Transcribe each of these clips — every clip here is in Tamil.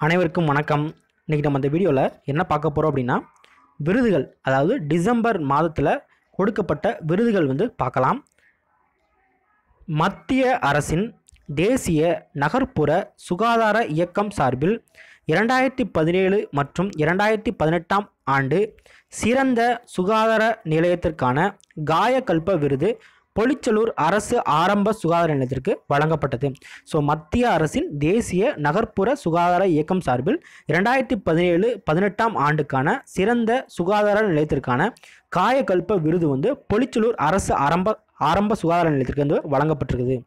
அனைவருக்கும் வணக்கம். இன்றைக்கி நம்ம இந்த வீடியோவில் என்ன பார்க்க போகிறோம் அப்படின்னா விருதுகள் அதாவது டிசம்பர் மாதத்தில் கொடுக்கப்பட்ட விருதுகள் வந்து பார்க்கலாம். மத்திய அரசின் தேசிய நகர்ப்புற சுகாதார இயக்கம் சார்பில் இரண்டாயிரத்தி பதினேழு மற்றும் இரண்டாயிரத்தி பதினெட்டாம் ஆண்டு சிறந்த சுகாதார நிலையத்திற்கான காயகல்ப விருது பொலிச்சலூர் அரசு ஆரம்ப சுகாதார நிலையத்திற்கு வழங்கப்பட்டது. ஸோ மத்திய அரசின் தேசிய நகர்ப்புற சுகாதார இயக்கம் சார்பில் இரண்டாயிரத்தி பதினேழு பதினெட்டாம் ஆண்டுக்கான சிறந்த சுகாதார நிலையத்திற்கான காயகல்ப விருது வந்து பொலிச்சலூர் அரசு ஆரம்ப ஆரம்ப சுகாதார நிலையத்திற்கு வந்து வழங்கப்பட்டிருக்குது.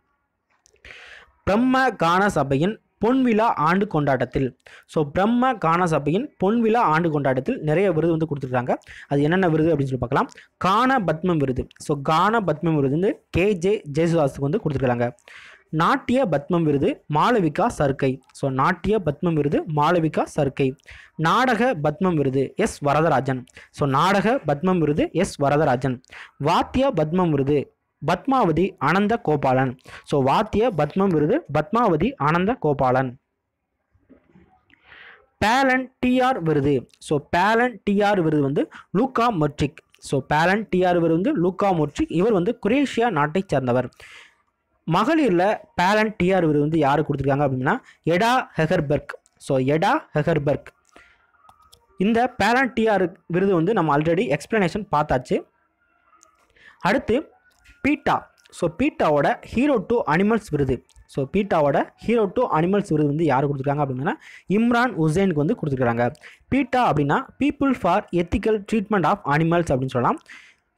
பிரம்ம கான சபையின் பொன்விழா ஆண்டு கொண்டாட்டத்தில். ஸோ பிரம்ம கான சபையின் பொன்விழா ஆண்டு கொண்டாட்டத்தில் நிறைய விருது வந்து கொடுத்துருக்காங்க. அது என்னென்ன விருது அப்படின்னு சொல்லி பார்க்கலாம். கான பத்மம் விருது. ஸோ கான பத்மம் விருது வந்து கே ஜே ஜெயசுதாஸுக்கு வந்து கொடுத்துருக்காங்க. நாட்டிய பத்மம் விருது மாளவிகா சர்க்கை ஸோ நாட்டிய பத்மம் விருது மாளவிகா சர்க்கை நாடக பத்மம் விருது எஸ் வரதராஜன். ஸோ நாடக பத்மம் விருது எஸ் வரதராஜன். வாத்திய பத்மம் விருது பத்மாவதி ஆனந்த கோபாலன். ஸோ வாத்திய பத்மம் விருது பத்மாவதி ஆனந்த கோபாலன். பேலன் டிஆர் விருது. ஸோ பேலன் டிஆர் விருது வந்து லூக்கா மொட்ரிக். ஸோ பேலன் டிஆர் விருது வந்து லூக்கா மொட்ரிக். இவர் வந்து குரேஷியா நாட்டைச் சேர்ந்தவர். மகளிரில் பேலன் டிஆர் விருது வந்து யார் கொடுத்துருக்காங்க அப்படின்னா எடா ஹெகர்பர்க். ஸோ எடா ஹெகர்பர்க். இந்த பேலன் டிஆர் விருது வந்து நம்ம ஆல்ரெடி எக்ஸ்ப்ளனேஷன் பார்த்தாச்சு. அடுத்து பீட்டா. ஸோ பீட்டாவோட ஹீரோ டூ அனிமல்ஸ் விருது. ஸோ பீட்டாவோட ஹீரோ டு அனிமல்ஸ் விருது வந்து யார் கொடுத்துருக்காங்க அப்படின்னா இம்ரான் உசேனுக்கு வந்து கொடுத்துருக்காங்க பீட்டா அப்படின்னா people for ethical treatment of animals அப்படின்னு சொல்லலாம்.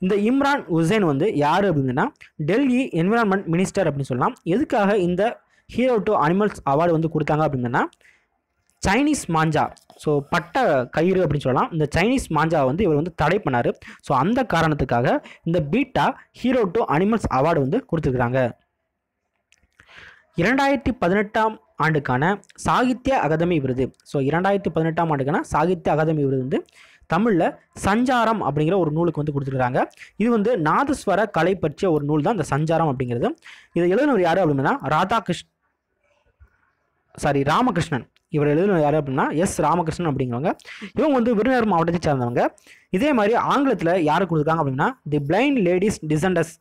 இந்த இம்ரான் உசேன் வந்து யார் அப்படின்னா டெல்லி என்விரான்மெண்ட் மினிஸ்டர் அப்படின்னு சொல்லலாம். எதுக்காக இந்த ஹீரோ டு அனிமல்ஸ் அவார்டு வந்து கொடுத்தாங்க அப்படின்னா சைனீஸ் மாஞ்சா. ஸோ பட்ட கயிறு அப்படின்னு சொல்லலாம். இந்த சைனீஸ் மாஞ்சா வந்து இவர் வந்து தடை பண்ணார். ஸோ அந்த காரணத்துக்காக இந்த PETA hero to animals award வந்து கொடுத்துருக்குறாங்க. இரண்டாயிரத்தி பதினெட்டாம் ஆண்டுக்கான சாகித்ய அகாதமி விருது. ஸோ இரண்டாயிரத்தி பதினெட்டாம் ஆண்டுக்கான சாகித்ய அகாதமி விருது வந்து தமிழில் சஞ்சாரம் அப்படிங்கிற ஒரு நூலுக்கு வந்து கொடுத்துருக்காங்க இது வந்து நாதஸ்வர கலை பற்றிய ஒரு நூல் தான் இந்த சஞ்சாரம் அப்படிங்கிறது. இதை எழுதினவர் யார் அப்படின்னா ராதாகிருஷ்ண சாரி ராமகிருஷ்ணன். இவர் எழுதின யார் அப்படின்னா எஸ் ராமகிருஷ்ணன் அப்படிங்கிறவங்க. இவங்க வந்து விருதுநகர் மாவட்டத்தை சேர்ந்தவங்க. இதே மாதிரி ஆங்கிலத்தில் யார் கொடுத்துருக்காங்க அப்படின்னா தி பிளைண்ட் லேடிஸ் டிசண்டஸ்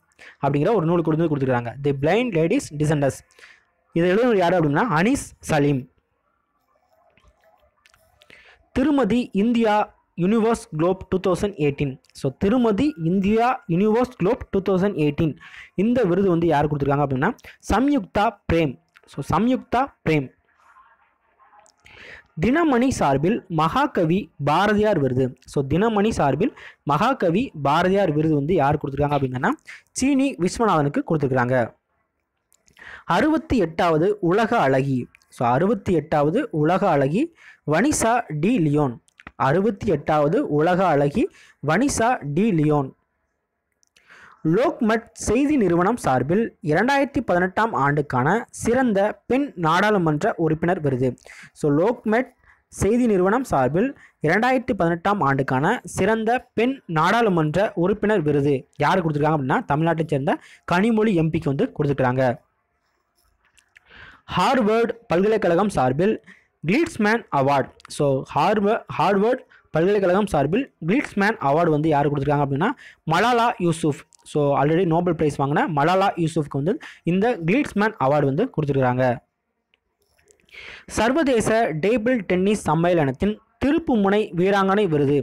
அப்படிங்கிற ஒரு நூல் கொடுத்து கொடுத்துருக்காங்க. தி பிளைண்ட் லேடிஸ் டிசண்டஸ் இதை எழுதினவர் யார் அப்படின்னா அனீஸ் சலீம். திருமதி India Universe Globe two thousand eighteen. So திருமதி India Universe Globe two thousand eighteen. இந்த விருது வந்து யார் கொடுத்துருக்காங்க அப்படின்னா சம்யுக்தா பிரேம். ஸோ சம்யுக்தா பிரேம். தினமணி சார்பில் மகாகவி பாரதியார் விருது. ஸோ தினமணி சார்பில் மகாகவி பாரதியார் விருது வந்து யார் கொடுத்துருக்காங்க அப்படின்னா சீனி விஸ்வநாதனுக்கு கொடுத்துருக்காங்க அறுபத்தி எட்டாவது உலக அழகி. ஸோ அறுபத்தி எட்டாவது உலக அழகி வனிசா டி லியோன். அறுபத்தி எட்டாவது உலக அழகி வனிசா டி லியோன். லோக்மட் செய்தி நிறுவனம் சார்பில் இரண்டாயிரத்தி பதினெட்டாம் ஆண்டுக்கான சிறந்த பெண் நாடாளுமன்ற உறுப்பினர் விருது. ஸோ லோக்மெட் செய்தி நிறுவனம் சார்பில் இரண்டாயிரத்தி பதினெட்டாம் ஆண்டுக்கான சிறந்த பெண் நாடாளுமன்ற உறுப்பினர் விருது யார் கொடுத்துருக்காங்க அப்படின்னா தமிழ்நாட்டைச் சேர்ந்த கனிமொழி எம்பிக்கு வந்து கொடுத்துருக்குறாங்க. ஹார்வர்டு பல்கலைக்கழகம் சார்பில் Gleitsman award so Harv Harvard பல்கலைக்கழகம் சார்பில் கிளீட்ஸ்மேன் அவார்டு வந்து யார் கொடுத்துருக்காங்க அப்படின்னா Malala Yousuf. So already Nobel prize வாங்கின மலாலா யூசுஃப்க்கு வந்து இந்த கிளீட்ஸ்மேன் அவார்டு வந்து கொடுத்துருக்காங்க. சர்வதேச டேபிள் டென்னிஸ் சம்மேளனத்தின் திருப்புமுனை வீராங்கனை விருது.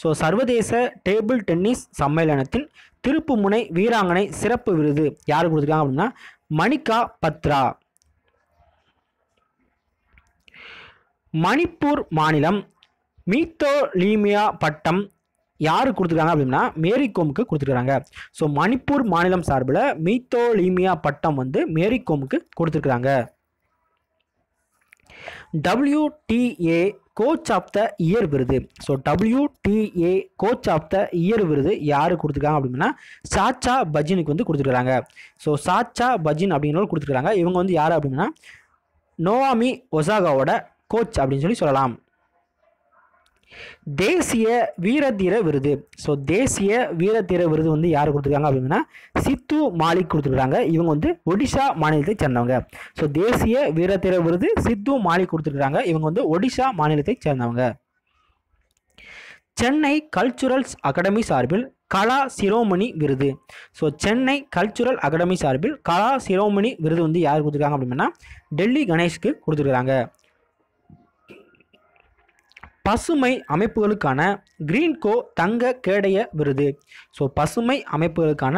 ஸோ சர்வதேச டேபிள் டென்னிஸ் சம்மேளனத்தின் திருப்புமுனை வீராங்கனை சிறப்பு விருது யார் கொடுத்துருக்காங்க அப்படின்னா மணிகா பத்ரா. மணிப்பூர் மாநிலம் மீத்தோலீமியா பட்டம் யார் கொடுத்துருக்காங்க அப்படின்னா மேரிகோமுக்கு கொடுத்துருக்காங்க. ஸோ மணிப்பூர் மாநிலம் சார்பில் மீத்தோலீமியா பட்டம் வந்து மேரிகோமுக்கு கொடுத்துருக்குறாங்க. WTA coach of the year விருது. So WTA coach of the year விருது யார் கொடுத்துருக்காங்க அப்படின்னா சாச்சா பஜினுக்கு வந்து கொடுத்துருக்காங்க ஸோ சாச்சா பஜின் அப்படிங்கிறவங்க கொடுத்துருக்காங்க இவங்க வந்து யார் அப்படின்னா நோவாமி ஒசாகாவோட கோச் அப்படின்னு சொல்லி சொல்லலாம். தேசிய வீரதீர விருது. ஸோ தேசிய வீரதீர விருது வந்து யார் கொடுத்துருக்காங்க அப்படின்னா சித்து மாலிக் கொடுத்துருக்காங்க. இவங்க வந்து ஒடிஷா மாநிலத்தை சேர்ந்தவங்க. ஸோ தேசிய வீரதீர விருது சித்து மாலிக் கொடுத்துருக்காங்க. இவங்க வந்து ஒடிஷா மாநிலத்தை சேர்ந்தவங்க. சென்னை கல்ச்சுரல்ஸ் அகாடமி சார்பில் கலா சிரோமணி விருது. ஸோ சென்னை கல்ச்சுரல் அகாடமி சார்பில் கலா சிரோமணி விருது வந்து யார் கொடுத்துருக்காங்க அப்படின்னா டெல்லி கணேஷ்க்கு கொடுத்துருக்காங்க. பசுமை அமைப்புகளுக்கான கிரீன்கோ தங்க கேடய விருது. ஸோ பசுமை அமைப்புகளுக்கான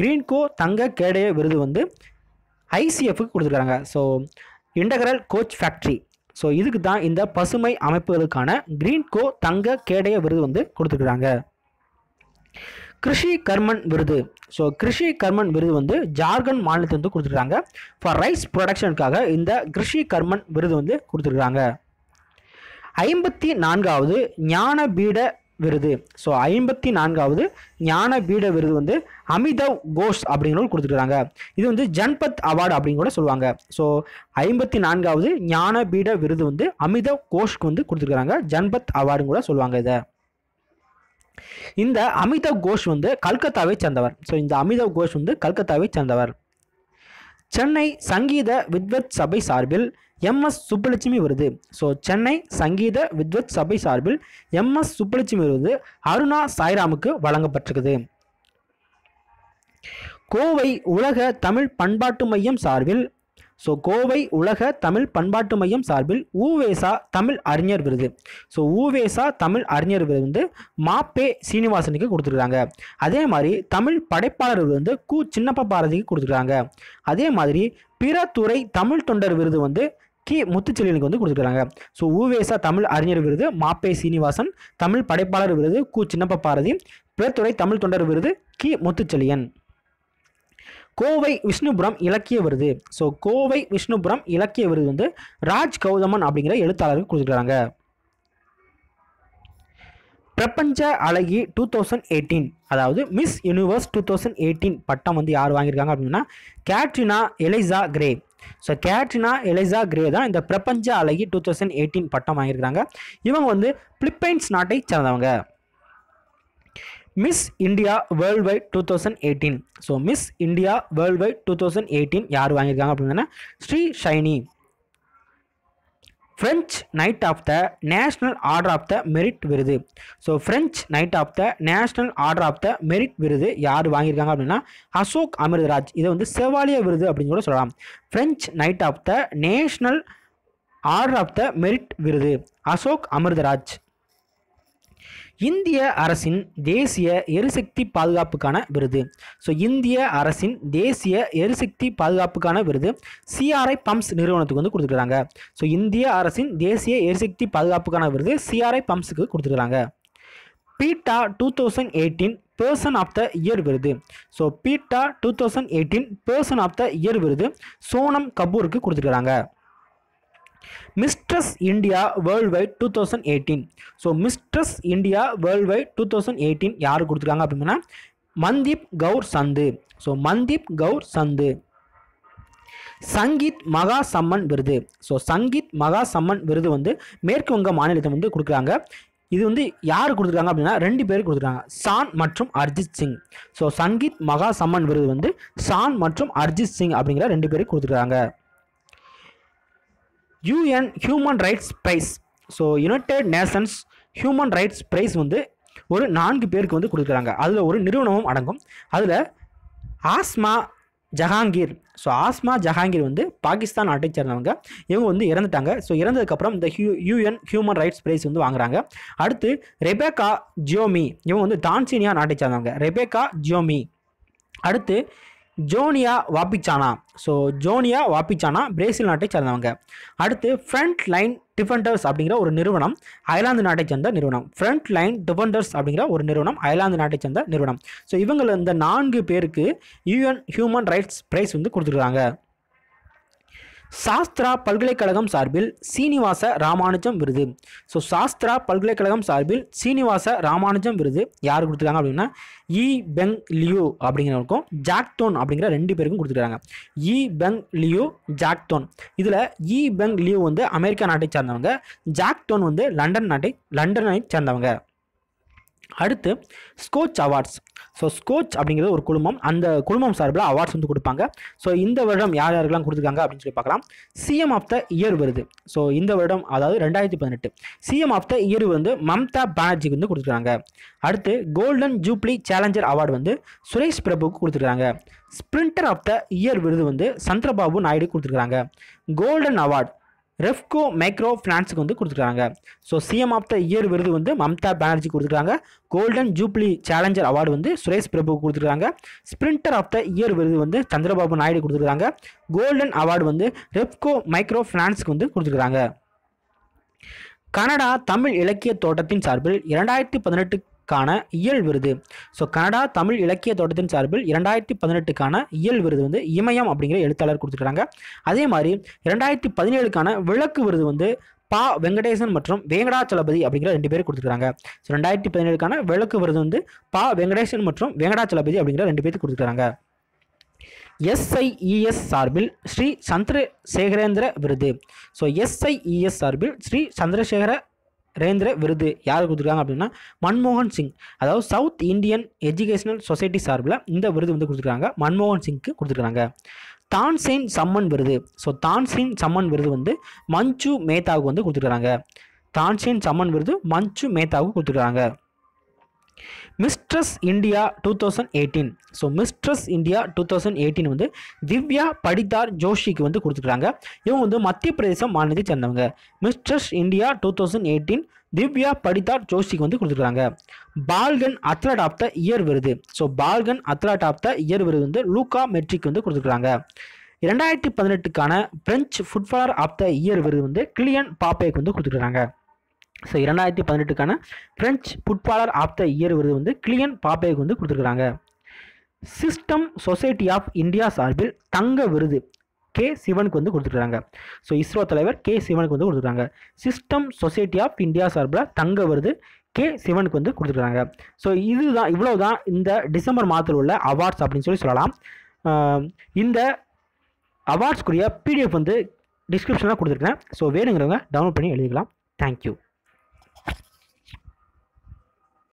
கிரீன்கோ தங்க கேடய விருது வந்து ஐசிஎஃப்க்கு கொடுத்துருக்காங்க. So integral coach factory so இதுக்கு தான் இந்த பசுமை அமைப்புகளுக்கான கிரீன்கோ தங்க கேடய விருது வந்து கொடுத்துருக்குறாங்க கிருஷி கர்மன் விருது. ஸோ கிருஷி கர்மன் விருது வந்து ஜார்க்கண்ட் மாநிலத்தில் வந்து கொடுத்துருக்காங்க ஃபார் ரைஸ் ப்ரொடக்ஷனுக்காக இந்த கிருஷி கர்மன் விருது வந்து கொடுத்துருக்காங்க. ஐம்பத்தி நான்காவது ஞானபீட விருது. ஸோ ஐம்பத்தி நான்காவது ஞானபீட விருது வந்து அமிதவ் கோஷ் அப்படிங்கிறவங்க கொடுத்துருக்காங்க இது வந்து ஜன்பத் அவார்டு அப்படின்னு கூட சொல்லுவாங்க. ஸோ ஐம்பத்தி நான்காவது ஞானபீட விருது வந்து அமிதவ் கோஷ்க்கு வந்து கொடுத்துருக்காங்க ஜன்பத் அவார்டுன்னு கூட சொல்லுவாங்க இதை. இந்த அமிதவ் கோஷ் வந்து கல்கத்தாவை சேர்ந்தவர். ஸோ இந்த அமிதவ் கோஷ் வந்து கல்கத்தாவை சேர்ந்தவர். சென்னை சங்கீத வித்வத் சபை சார்பில் எம்எஸ் சுப்புலட்சுமி விருது. ஸோ சென்னை சங்கீத வித்வத் சபை சார்பில் எம்எஸ் சுப்புலட்சுமி விருது அருணா சாய்ராமுக்கு வழங்கப்பட்டிருக்குது. கோவை உலக தமிழ் பண்பாட்டு மையம் சார்பில் ஸோ கோவை உலக தமிழ் பண்பாட்டு மையம் சார்பில் ஊவேசா தமிழ் அறிஞர் விருது. ஸோ ஊவேசா தமிழ் அறிஞர் விருது வந்து மாப்பே சீனிவாசனுக்கு கொடுத்துருக்காங்க. அதே மாதிரி தமிழ் படைப்பாளர் விருது வந்து கு சின்னப்ப பாரதிக்கு கொடுத்துருக்காங்க. அதே மாதிரி பிற துறை தமிழ் தொண்டர் விருது வந்து கி முத்துச்செழியனுக்கு வந்து கொடுத்துருக்காங்க. ஸோ ஊவேசா தமிழ் அறிஞர் விருது மாப்பே சீனிவாசன் தமிழ் படைப்பாளர் விருது கு சின்னப்ப பாரதி பிறத்துறை தமிழ் தொண்டர் விருது கி முத்துச்செழியன். கோவை விஷ்ணுபுரம் இலக்கிய விருது. ஸோ கோவை விஷ்ணுபுரம் இலக்கிய விருது வந்து ராஜ் கௌதமன் அப்படிங்கிற எழுத்தாளருக்கு கொடுத்துருக்காங்க. பிரபஞ்ச அழகி டூ தௌசண்ட் எயிட்டீன் அதாவது Miss Universe two thousand eighteen பட்டம் வந்து யார் வாங்கியிருக்காங்க அப்படின்னா Catriona Elisa Gray. So Catriona Elisa Gray தான் இந்த பிரபஞ்ச அழகி டூ தௌசண்ட் எயிட்டீன் பட்டம் வாங்கியிருக்காங்க இவங்க வந்து பிலிப்பைன்ஸ் நாட்டை சேர்ந்தவங்க. Miss India Worldwide two thousand eighteen so Miss India Worldwide two thousand eighteen யார் வாங்கியிருக்காங்க அப்படின்னா Shree Saini. French Knight of the National Order of the Merit விருது so French Knight of the National Order of the Merit விருது யார் வாங்கியிருக்காங்க அப்படின்னா அசோக் அமிர்தராஜ் இதை வந்து செவாலிய விருது அப்படின்னு கூட சொல்லலாம். French Knight of the National Order of the Merit விருது அசோக் அமிர்தராஜ் இந்திய அரசின் தேசிய எரிசக்தி பாதுகாப்புக்கான விருது. ஸோ இந்திய அரசின் தேசிய எரிசக்தி பாதுகாப்புக்கான விருது சிஆர்ஐ பம்ப்ஸ் நிறுவனத்துக்கு வந்து கொடுத்துருக்காங்க ஸோ இந்திய அரசின் தேசிய எரிசக்தி பாதுகாப்புக்கான விருது சிஆர்ஐ பம்ப்ஸுக்கு கொடுத்துருக்காங்க PETA two thousand eighteen person of the year விருது. So PETA two thousand eighteen person of the year விருது சோனம் கபூருக்கு கொடுத்துருக்காங்க Mistress India Worldwide two thousand eighteen so Mistress India Worldwide two thousand eighteen யார் கொடுத்துருக்காங்க அப்படின்னா மன்தீப் கவுர் சந்து. ஸோ மன்தீப் கவுர் சந்து. சங்கீத் மகா சம்மன் விருது. ஸோ சங்கீத் மகா சம்மன் விருது வந்து மேற்கு வங்க மாநிலத்தை வந்து கொடுக்குறாங்க. இது வந்து யார் கொடுத்துருக்காங்க அப்படின்னா ரெண்டு பேர் கொடுத்துருக்காங்க. சான் மற்றும் அர்ஜித் சிங். ஸோ சங்கீத் மகா சம்மன் விருது வந்து சான் மற்றும் அர்ஜித் சிங் அப்படிங்கிற ரெண்டு பேருக்கு கொடுத்துருக்காங்க. UN Human Rights Prize so United Nations Human Rights Prize வந்து ஒரு நான்கு பேருக்கு வந்து கொடுக்குறாங்க. அதில் ஒரு நிறுவனமும் அடங்கும். அதில் ஆஸ்மா ஜஹாங்கீர். ஸோ ஆஸ்மா ஜஹாங்கீர் வந்து பாகிஸ்தான் நாட்டை சேர்ந்தவங்க. இவங்க வந்து இறந்துட்டாங்க. ஸோ இறந்ததுக்கப்புறம் இந்த hu UN Human Rights Prize வந்து வாங்குறாங்க. அடுத்து ரெபேக்கா ஜியோமி. இவங்க வந்து தான்சீனியா நாட்டை சேர்ந்தவங்க. Rebeca Gyumi. அடுத்து ஜோனியா வாபிச்சானா? ஸோ ஜோனியா வாபிச்சானா பிரேசில் நாட்டை சேர்ந்தவங்க. அடுத்து ஃப்ரண்ட் லைன் டிஃபெண்டர்ஸ் அப்படிங்கிற ஒரு நிறுவனம் அயர்லாந்து நாட்டை சேர்ந்த நிறுவனம். ஃப்ரண்ட் லைன் டிஃபெண்டர்ஸ் அப்படிங்கிற ஒரு நிறுவனம் அயர்லாந்து நாட்டை சேர்ந்த நிறுவனம். ஸோ இவங்கள இந்த நான்கு பேருக்கு யூஎன் ஹியூமன் ரைட்ஸ் ப்ரைஸ் வந்து கொடுத்துருக்காங்க. சாஸ்திரா பல்கலைக்கழகம் சார்பில் சீனிவாச ராமானுஜம் விருது. ஸோ சாஸ்திரா பல்கலைக்கழகம் சார்பில் சீனிவாச ராமானுஜம் விருது யார் கொடுத்துருக்காங்க அப்படின்னா இ. பெங். லியூ அப்படிங்கிறவருக்கும் ஜாக்தோன் அப்படிங்கிற ரெண்டு பேருக்கும் கொடுத்துருக்காங்க. இ. பெங். லியூ ஜாக்தோன். இதில் இ. பெங். லியூ வந்து அமெரிக்கா நாட்டை சார்ந்தவங்க ஜாக்தோன் வந்து லண்டன் நாட்டை லண்டனை சேர்ந்தவங்க. அடுத்து ஸ்கோச் அவார்ட்ஸ் ஸோ ஸ்கோச் அப்படிங்கிறது ஒரு குழுமம். அந்த குழுமம் சார்பில் அவார்ட்ஸ் வந்து கொடுப்பாங்க. ஸோ இந்த வருடம் யார் யாருக்கெல்லாம் கொடுத்துருக்காங்க அப்படின்னு சொல்லி பார்க்கலாம். சிஎம் ஆஃப் த இயர் விருது. ஸோ இந்த வருடம் அதாவது ரெண்டாயிரத்தி பதினெட்டு. சிஎம் ஆஃப் த இயர் வந்து மம்தா பானர்ஜிக்கு வந்து கொடுத்துருக்காங்க. அடுத்து கோல்டன் ஜூப்ளி சேலஞ்சர் அவார்டு வந்து சுரேஷ் பிரபுவுக்கு கொடுத்துருக்காங்க. ஸ்பிரிண்டர் ஆஃப் த இயர் விருது வந்து சந்திரபாபு நாயுடு கொடுத்துருக்காங்க. கோல்டன் அவார்டு ரெஃப்கோ மைக்ரோ ஃபினான்ஸுக்கு வந்து கொடுத்துருக்காங்க. So CM of the year விருது வந்து மம்தா பானர்ஜி கொடுத்துருக்காங்க. கோல்டன் ஜூப்ளி சேலஞ்சர் அவார்டு வந்து சுரேஷ் பிரபு கொடுத்துருக்காங்க. ஸ்பிரிண்டர் ஆஃப் த இயர் விருது வந்து சந்திரபாபு நாயுடு கொடுத்துருக்காங்க. கோல்டன் அவார்டு வந்து ரெப்கோ மைக்ரோ ஃபினான்ஸுக்கு வந்து கொடுத்துருக்காங்க. கனடா தமிழ் இலக்கிய தோட்டத்தின் சார்பில் இரண்டாயிரத்தி பதினெட்டு கான இயல் விருது. ஸோ கனடா தமிழ் இலக்கிய தோட்டத்தின் சார்பில் இரண்டாயிரத்தி பதினெட்டுக்கான இயல் விருது வந்து இமயம் அப்படிங்கிற எழுத்தாளர் கொடுத்துருக்காங்க. அதே மாதிரி இரண்டாயிரத்தி பதினேழுக்கான விளக்கு விருது வந்து பா வெங்கடேசன் மற்றும் வேங்கடாச்சலபதி அப்படிங்கிற ரெண்டு பேர் கொடுத்துருக்காங்க. ஸோ ரெண்டாயிரத்தி பதினேழுக்கான விளக்கு விருது வந்து பா வெங்கடேசன் மற்றும் வேங்கடாச்சலபதி அப்படிங்கிற ரெண்டு பேருக்கு கொடுத்துருக்காங்க. எஸ்ஐஇஎஸ் சார்பில் ஸ்ரீ சந்திரசேகரேந்திர விருது. ஸோ எஸ்ஐஇஎஸ் சார்பில் ஸ்ரீ சந்திரசேகர ரேந்திர விருது யார் கொடுத்துருக்காங்க அப்படின்னா மன்மோகன் சிங். அதாவது சவுத் இந்தியன் எஜுகேஷனல் சொசைட்டி சார்பில் இந்த விருது வந்து கொடுத்துருக்காங்க. மன்மோகன் சிங்க்கு கொடுத்துருக்காங்க. தான்சேன் சம்மன் விருது. ஸோ தான்சேன் சம்மன் விருது வந்து மஞ்சு மேத்தாவுக்கு வந்து கொடுத்துருக்காங்க. தான்சேன் சம்மன் விருது மஞ்சு மேத்தாவுக்கு கொடுத்துருக்காங்க. Mistress India two thousand eighteen so mistress India two thousand eighteen வந்து திவ்யா படிதார் ஜோஷிக்கு வந்து கொடுத்துருக்காங்க. இவங்க வந்து மத்திய பிரதேசம் மாநிலத்தை சேர்ந்தவங்க. Mistress India two thousand eighteen Divya Patidar ஜோஷிக்கு வந்து கொடுத்துருக்காங்க. Balkan athlete of the year விருது. So Balkan athlete of the year விருது வந்து லூகா மெட்ரிக் வந்து கொடுத்துருக்காங்க. இரண்டாயிரத்தி பதினெட்டுக்கான French footballer of the year விருது வந்து கிளியன் பாப்பேக்கு வந்து கொடுத்துருக்காங்க. ஸோ இரண்டாயிரத்தி பதினெட்டுக்கான French footballer of the year விருது வந்து கிளியன் பாப்பேக்கு வந்து கொடுத்துருக்குறாங்க. சிஸ்டம் சொசைட்டி ஆஃப் இந்தியா சார்பில் தங்க விருது கே சிவனுக்கு வந்து கொடுத்துருக்காங்க ஸோ இஸ்ரோ தலைவர் கே சிவனுக்கு வந்து கொடுத்துருக்காங்க சிஸ்டம் சொசைட்டி ஆஃப் இந்தியா சார்பில் தங்க விருது கே சிவனுக்கு வந்து கொடுத்துருக்காங்க ஸோ இதுதான் இவ்வளோ தான் இந்த டிசம்பர் மாதத்தில் உள்ள அவார்ட்ஸ் அப்படின்னு சொல்லி சொல்லலாம். இந்த அவார்ட்ஸ்க்குரிய பிடிஎஃப் வந்து டிஸ்கிரிப்ஷனில் கொடுத்துருக்கேன் ஸோ வேணுங்கிறவங்க டவுன்லோட் பண்ணி எழுதிக்கலாம். தேங்க்யூ